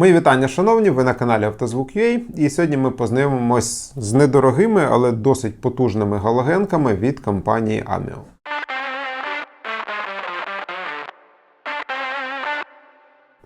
Мої вітання, шановні, ви на каналі Автозвук.ua і сьогодні ми познайомимось з недорогими, але досить потужними галогенками від компанії Amio.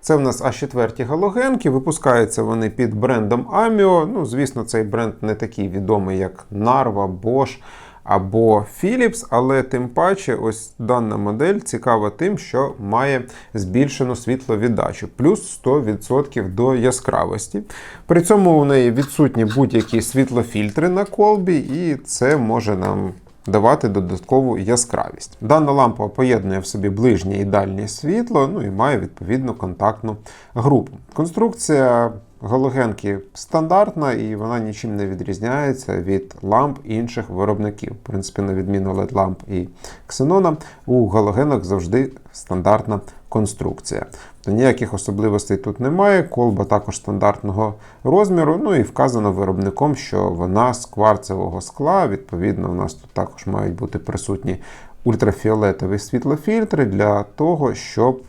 Це в нас А4 галогенки, випускаються вони під брендом Amio. Ну, звісно, цей бренд не такий відомий, як Narva, Bosch або Philips, але тим паче, ось дана модель цікава тим, що має збільшену світловіддачу, плюс 100% до яскравості. При цьому у неї відсутні будь-які світлофільтри на колбі, і це може нам давати додаткову яскравість. Дана лампа поєднує в собі ближнє і дальнє світло, ну і має відповідну контактну групу. Конструкція галогенки стандартна і вона нічим не відрізняється від ламп інших виробників. В принципі, на відміну LED ламп і ксенона, у галогенок завжди стандартна конструкція. То ніяких особливостей тут немає. Колба також стандартного розміру. Ну і вказано виробником, що вона з кварцевого скла. Відповідно, у нас тут також мають бути присутні ультрафіолетові світлофільтри для того, щоб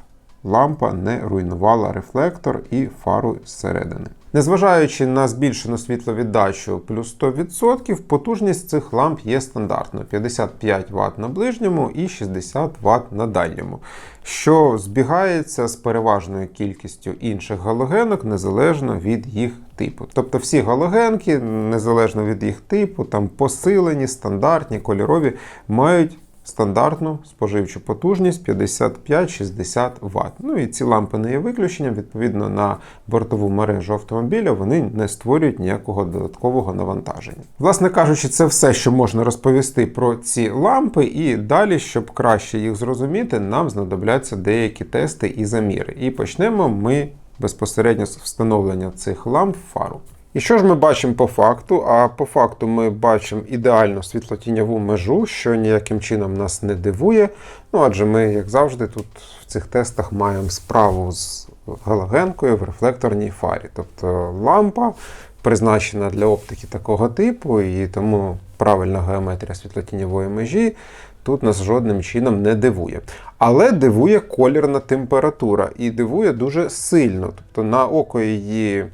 лампа не руйнувала рефлектор і фару зсередини. Незважаючи на збільшену світловіддачу плюс 100%, потужність цих ламп є стандартною: 55 Вт на ближньому і 60 Вт на дальньому, що збігається з переважною кількістю інших галогенок незалежно від їх типу. Тобто всі галогенки, незалежно від їх типу, там посилені, стандартні, кольорові, мають стандартну споживчу потужність 55-60 Вт. Ну і ці лампи не є виключенням. Відповідно на бортову мережу автомобіля вони не створюють ніякого додаткового навантаження. Власне кажучи, це все, що можна розповісти про ці лампи, і далі, щоб краще їх зрозуміти, нам знадобляться деякі тести і заміри. І почнемо ми безпосередньо з встановлення цих ламп фару. І що ж ми бачимо по факту? А по факту ми бачимо ідеальну світлотіньову межу, що ніяким чином нас не дивує. Ну адже ми, як завжди, тут в цих тестах маємо справу з галогенкою в рефлекторній фарі. Тобто лампа призначена для оптики такого типу, і тому правильна геометрія світлотіньової межі. Тут нас жодним чином не дивує. Але дивує колірна температура і дивує дуже сильно. Тобто на око її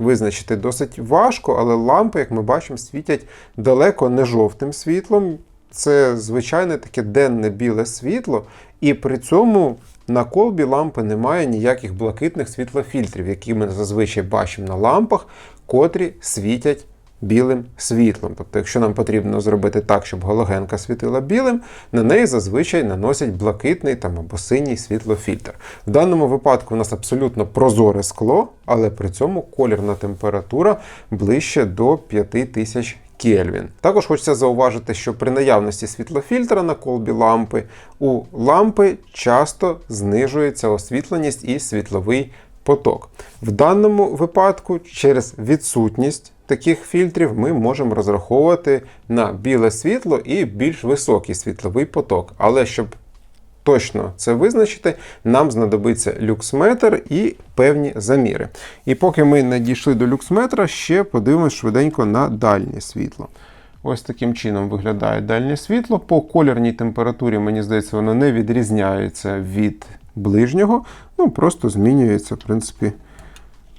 визначити досить важко, але лампи, як ми бачимо, світять далеко не жовтим світлом. Це звичайне таке денне біле світло, і при цьому на колбі лампи немає ніяких блакитних світлофільтрів, які ми зазвичай бачимо на лампах, котрі світять білим світлом. Тобто, якщо нам потрібно зробити так, щоб галогенка світила білим, на неї зазвичай наносять блакитний там, або синій світлофільтр. В даному випадку у нас абсолютно прозоре скло, але при цьому колірна температура ближче до 5000 Кельвін. Також хочеться зауважити, що при наявності світлофільтра на колбі лампи у лампи часто знижується освітленість і світловий поток. В даному випадку, через відсутність таких фільтрів, ми можемо розраховувати на біле світло і більш високий світловий поток. Але щоб точно це визначити, нам знадобиться люксметр і певні заміри. І поки ми не дійшли до люксметра, ще подивимось швиденько на дальнє світло. Ось таким чином виглядає дальнє світло. По колірній температурі, мені здається, воно не відрізняється від ближнього. Ну, просто змінюється, в принципі,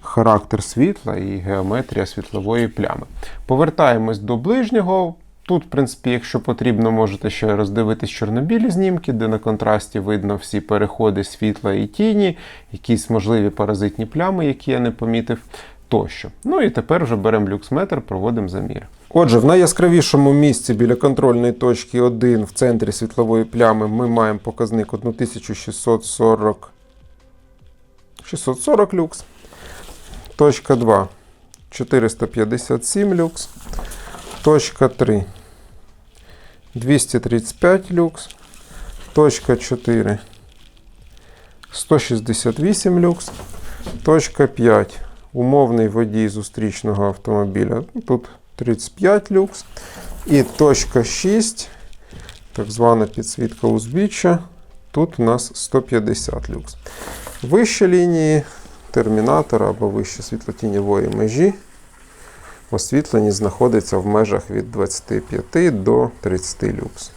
характер світла і геометрія світлової плями. Повертаємось до ближнього. Тут, в принципі, якщо потрібно, можете ще роздивитись чорнобілі знімки, де на контрасті видно всі переходи світла і тіні, якісь можливі паразитні плями, які я не помітив, тощо. Ну і тепер вже беремо люксметр, проводимо замір. Отже, в найяскравішому місці біля контрольної точки 1 в центрі світлової плями ми маємо показник 1640 640 люкс. Точка 2 457 люкс. Точка 3 235 люкс. Точка 4 168 люкс. Точка 5 умовний водій зустрічного автомобіля. Ну, Тут 35 люкс. І точка 6, так звана підсвітка узбіччя. Тут у нас 150 люкс. Вище лінії термінатора або вище світлотіньової межі освітлені знаходиться в межах від 25 до 30 люкс.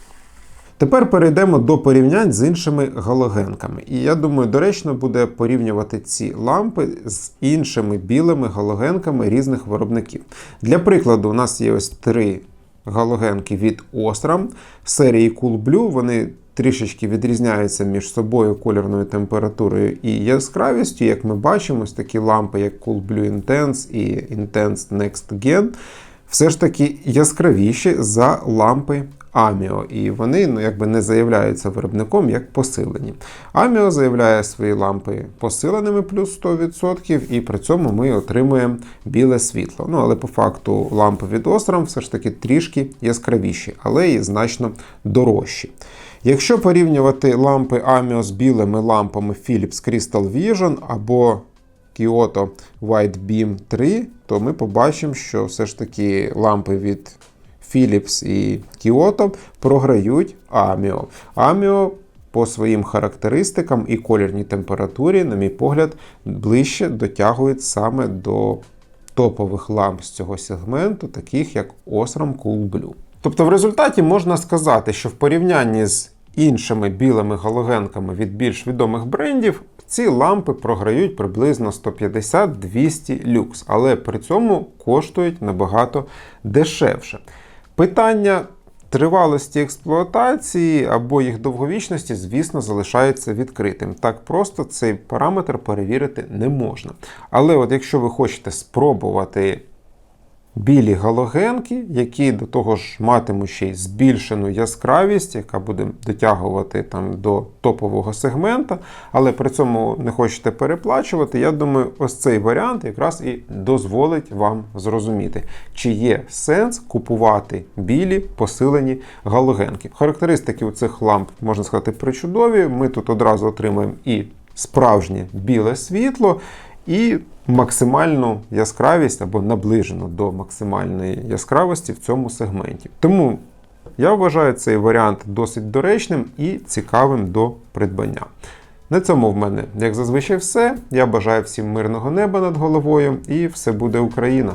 Тепер перейдемо до порівнянь з іншими галогенками. І я думаю, доречно буде порівнювати ці лампи з іншими білими галогенками різних виробників. Для прикладу, у нас є ось три галогенки від Osram серії Cool Blue. Вони трішечки відрізняються між собою кольорною температурою і яскравістю. Як ми бачимо, ось такі лампи, як Cool Blue Intense і Intense Next Gen, все ж таки яскравіші за лампи Аміо, і вони ну, якби не заявляються виробником як посилені. Аміо заявляє свої лампи посиленими плюс 100%, і при цьому ми отримуємо біле світло. Ну, але по факту лампи від Osram все ж таки трішки яскравіші, але і значно дорожчі. Якщо порівнювати лампи Amio з білими лампами Philips Crystal Vision або Kyoto White Beam 3, то ми побачимо, що все ж таки лампи від Philips і Kyoto програють Amio. Amio по своїм характеристикам і колірній температурі, на мій погляд, ближче дотягують саме до топових ламп з цього сегменту, таких як Osram Cool Blue. Тобто, в результаті можна сказати, що в порівнянні з іншими білими галогенками від більш відомих брендів, ці лампи програють приблизно 150-200 люкс, але при цьому коштують набагато дешевше. Питання тривалості експлуатації або їх довговічності, звісно, залишається відкритим. Так просто цей параметр перевірити не можна. Але от якщо ви хочете спробувати білі галогенки, які до того ж матимуть ще й збільшену яскравість, яка буде дотягувати там до топового сегмента, але при цьому не хочете переплачувати. Я думаю, ось цей варіант якраз і дозволить вам зрозуміти, чи є сенс купувати білі посилені галогенки. Характеристики у цих ламп можна сказати причудові. Ми тут одразу отримаємо і справжнє біле світло. І максимальну яскравість або наближену до максимальної яскравості в цьому сегменті. Тому я вважаю цей варіант досить доречним і цікавим до придбання. На цьому в мене, як зазвичай, все. Я бажаю всім мирного неба над головою і все буде Україна!